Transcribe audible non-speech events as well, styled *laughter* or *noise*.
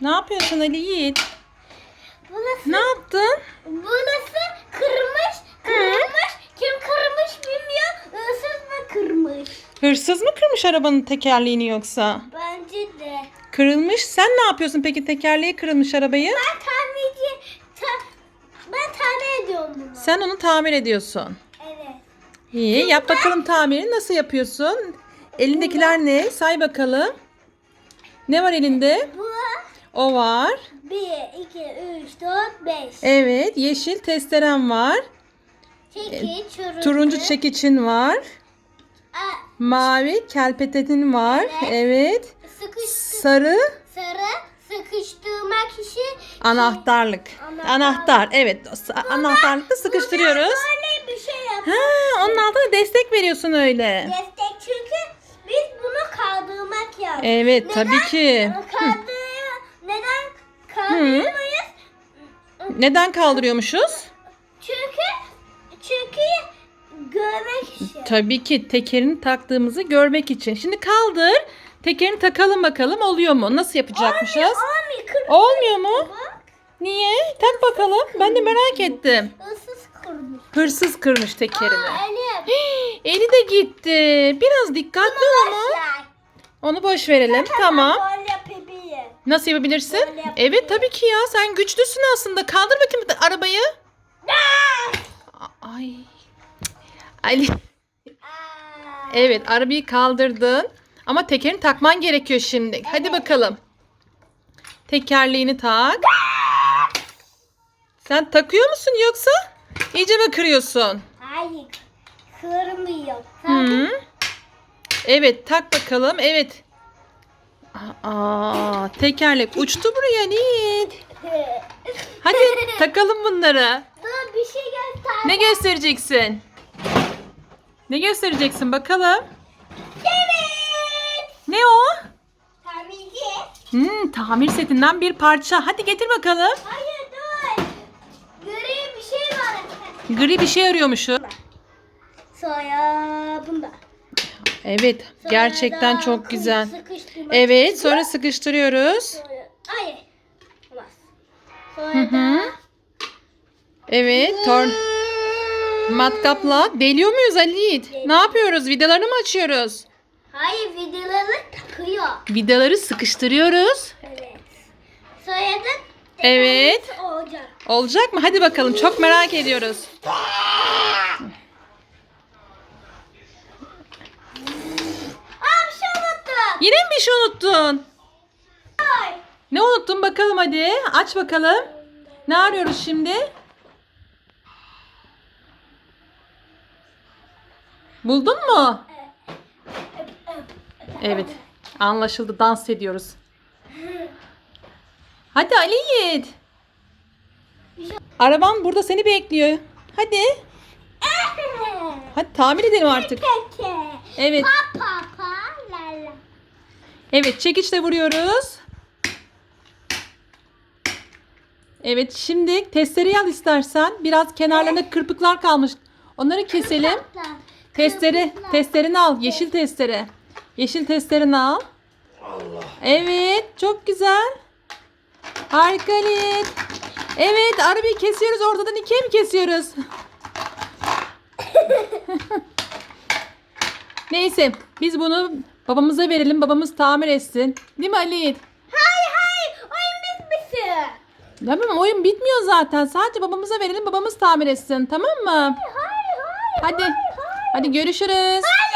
Ne yapıyorsun Ali Yiğit? Burası, Ne yaptın? burası kırmış. Kırmış. Kim kırmış bilmiyor. Hırsız mı kırmış? Hırsız mı kırmış arabanın tekerleğini yoksa? Bence de. Kırılmış. Sen ne yapıyorsun peki tekerleği kırılmış arabayı? Ben tamirci... Ta, ben tamir ediyorum bunu. Sen onu tamir ediyorsun. Evet. İyi. Yap bakalım tamirini nasıl yapıyorsun? Elindekiler ne? Say bakalım. Ne var elinde? Bu O var. 1, 2, 3, 4, 5. Evet. Yeşil testeren var. Çekiç, turuncu. Turuncu çekiçin var. Aa, Mavi kelpetenin var. Evet. Sıkıştı. Sarı Sarı sıkıştırmak için anahtarlık. Anahtar. Anahtar. Evet. Anahtarlıkla sıkıştırıyoruz. böyle bir şey yap. Ha, onun altına destek veriyorsun öyle. Destek çünkü biz bunu kaldırmak yaptık. Evet, tabii ki. Kaldır, neden kaldırmayız? Neden kaldırıyormuşuz? Çünkü çünkü görmek için. Tabii ki tekerini taktığımızı görmek için. Şimdi kaldır. Tekerini takalım bakalım oluyor mu? Nasıl yapacakmışız? Olmuyor, kırmızı Olmuyor mu? bak. Niye? Tak bakalım. Ben de merak ettim. Hırsız kırmış. Hırsız kırmış tekerini. Aa, Elim. Eli de gitti. Biraz dikkatli ol ama. Başlar. Onu boş verelim. Tamam. Yapabilirim. Nasıl yapabilirsin? Evet tabii ki ya. Sen güçlüsün aslında. Kaldır bakayım arabayı. Ay. Ali. Evet arabayı kaldırdın. Ama tekerini takman gerekiyor şimdi. Hadi bakalım. Tekerleğini tak. Sen takıyor musun yoksa iyice mi kırıyorsun? Hayır. Kırmıyor. Hı. Evet tak bakalım. Evet. Aa, tekerlek uçtu buraya Nit. Hadi takalım bunları. Dur bir şey göster. Ne göstereceksin? Ne göstereceksin bakalım? Evet. Ne o? Tamirci. Hmm, tamir setinden bir parça. Hadi getir bakalım. Hayır dur. Gri bir şey var. Gri bir şey arıyormuşu. Sonra bunda. Evet, Sonra gerçekten çok güzel. sıkıştırmak Evet, için- sonra sıkıştırıyoruz. Sonra- Hayır. Olmaz. Sonra Hı hı. Evet, tor matkapla deliyor muyuz Ali Yiğit? Ne yapıyoruz? Vidalarını mı açıyoruz? Hayır vidaları takıyor. Vidaları sıkıştırıyoruz. Evet. Sonra da Evet. olacak. Olacak mı? Hadi bakalım. Çok merak ediyoruz. Aa bir şey unuttum. Yine mi bir şey unuttun? Ne unuttun bakalım hadi. Aç bakalım. Ne arıyoruz şimdi? Buldun mu? Evet. Anlaşıldı. Dans ediyoruz. Hadi Ali Yiğit. Araban burada seni bekliyor. Hadi. *laughs* Hadi tamir edelim artık. Evet. Pa pa pa la la. Evet çekiçle vuruyoruz. Evet şimdi testereyi al istersen. Biraz kenarlarında kırpıklar kalmış. Onları keselim. Testere, testerini al. Yeşil testere. Yeşil testerini al. Evet çok güzel. Harika Ali. Evet arabayı kesiyoruz. Ortadan ikiye mi kesiyoruz? *laughs* Neyse biz bunu babamıza verelim. Babamız tamir etsin. Değil mi Ali? Hayır hayır. Oyun bitmişsin. Tamam oyun bitmiyor zaten. Sadece babamıza verelim. Babamız tamir etsin. Tamam mı? Hayır hayır. Hadi. Hayır, hayır. Hadi görüşürüz. Hayır